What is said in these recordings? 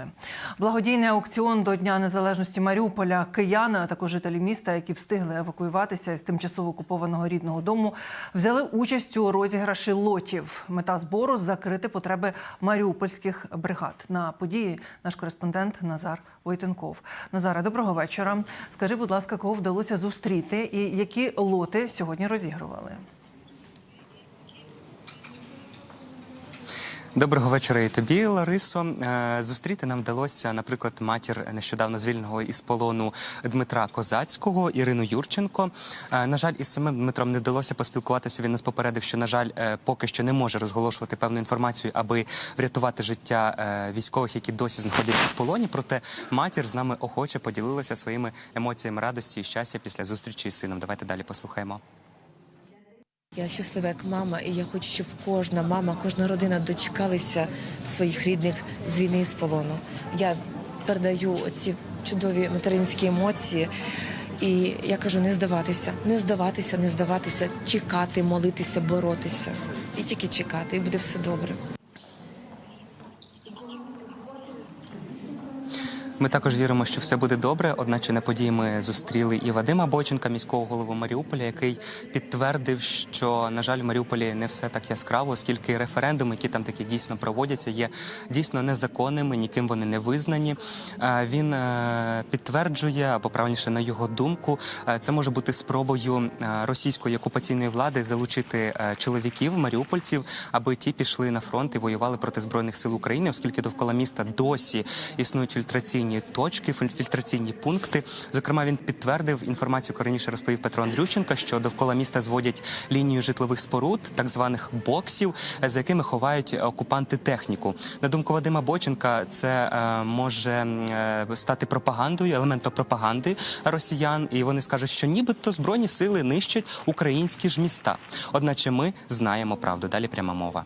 нами. Благодійний аукціон до Дня Незалежності Маріуполя кияни, а також жителі міста, які встигли евакуюватися із тимчасово окупованого рідного дому, взяли участь у розіграші лотів. Мета збору закрити потреби маріупольських бригад. На події наш кореспондент Назар Войтенков. Назаре, доброго вечора. Скажи, будь ласка, кого вдалося зустріти і які лоти сьогодні розігрували? Доброго вечора і тобі, Ларисо. Е, Зустріти нам вдалося, наприклад, матір нещодавно звільненого із полону Дмитра Козацького, Ірину Юрченко. Е, На жаль, із самим Дмитром не вдалося поспілкуватися. Він нас попередив, що на жаль, е, поки що не може розголошувати певну інформацію, аби врятувати життя військових, які досі знаходяться в полоні. Проте матір з нами охоче поділилася своїми емоціями радості і щастя після зустрічі із сином. Давайте далі послухаємо. Я щаслива як мама, і я хочу, щоб кожна мама, кожна родина дочекалися своїх рідних з війни і з полону. Я передаю ці чудові материнські емоції. І я кажу, не здаватися, не здаватися, не здаватися, чекати, молитися, боротися. І тільки чекати, і буде все добре. Ми також віримо, що все буде добре. Одначе на події ми зустріли і Вадима Боченка, міського голову Маріуполя, який підтвердив, що на жаль, в Маріуполі не все так яскраво, оскільки референдуми, які там такі дійсно проводяться, є дійсно незаконними, ніким вони не визнані. Е, Він е, підтверджує, або правильніше на його думку, е, це може бути спробою російської окупаційної влади залучити чоловіків, маріупольців, аби ті пішли на фронт і воювали проти збройних сил України, оскільки довкола міста досі існують фільтраційні точки, філь- фільтраційні пункти. Зокрема, він підтвердив інформацію, яку раніше розповів Петро Андрющенко, що довкола міста зводять лінію житлових споруд, так званих боксів, за якими ховають окупанти техніку. На думку Вадима Боченка, це е, може е, стати пропагандою, елементом пропаганди росіян, і вони скажуть, що нібито збройні сили нищать українські ж міста. Одначе ми знаємо правду. Далі пряма мова.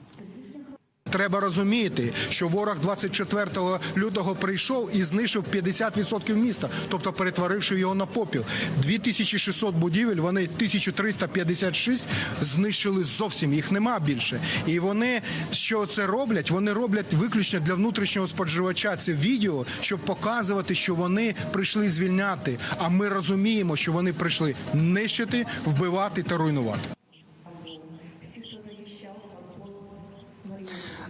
Треба розуміти, що ворог 24 лютого прийшов і знищив 50% міста, тобто перетворивши його на попіл. 2600 будівель, вони 1356 знищили зовсім. Їх нема більше. І вони що це роблять? Вони роблять виключно для внутрішнього споживача це відео, щоб показувати, що вони прийшли звільняти. А ми розуміємо, що вони прийшли нищити, вбивати та руйнувати.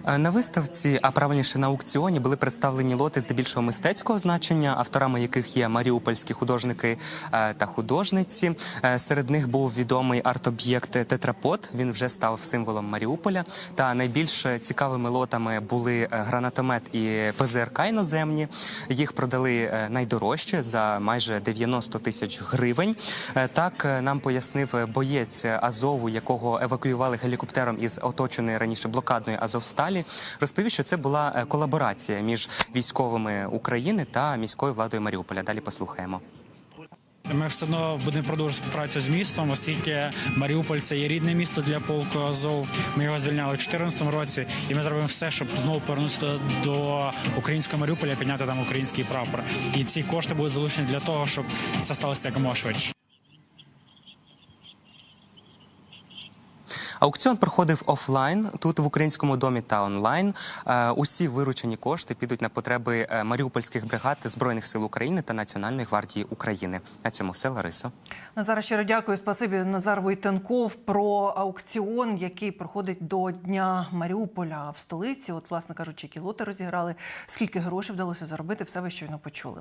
На виставці, а правильніше на аукціоні, були представлені лоти здебільшого мистецького значення, авторами яких є маріупольські художники е, та художниці. Е, Серед них був відомий арт-об'єкт Тетрапот. Він вже став символом Маріуполя. Та найбільш цікавими лотами були е, гранатомет і ПЗРК іноземні. Їх продали е, найдорожче за майже 90 тисяч гривень. Е, Так е, нам пояснив боєць Азову, якого евакуювали гелікоптером із оточеної раніше блокадної Азовсталі. Розповів, що це була е, колаборація між військовими України та міською владою Маріуполя. Далі послухаємо. Ми все одно будемо продовжувати співпрацю з містом, оскільки Маріуполь це є рідне місто для полку Азов. Ми його звільняли у 2014 році, і ми зробимо все, щоб знову повернутися до українського Маріуполя, підняти там український прапор. І ці кошти будуть залучені для того, щоб це сталося якомога швидше. Аукціон проходив офлайн тут в українському домі та онлайн. Е, Усі виручені кошти підуть на потреби е, маріупольських бригад збройних сил України та Національної гвардії України. На цьому все Ларисо. Назара щиро дякую. Спасибі Назар Войтенков про аукціон, який проходить до Дня Маріуполя в столиці. От, власне кажучи, які лоти розіграли, скільки грошей вдалося заробити, все ви щойно почули.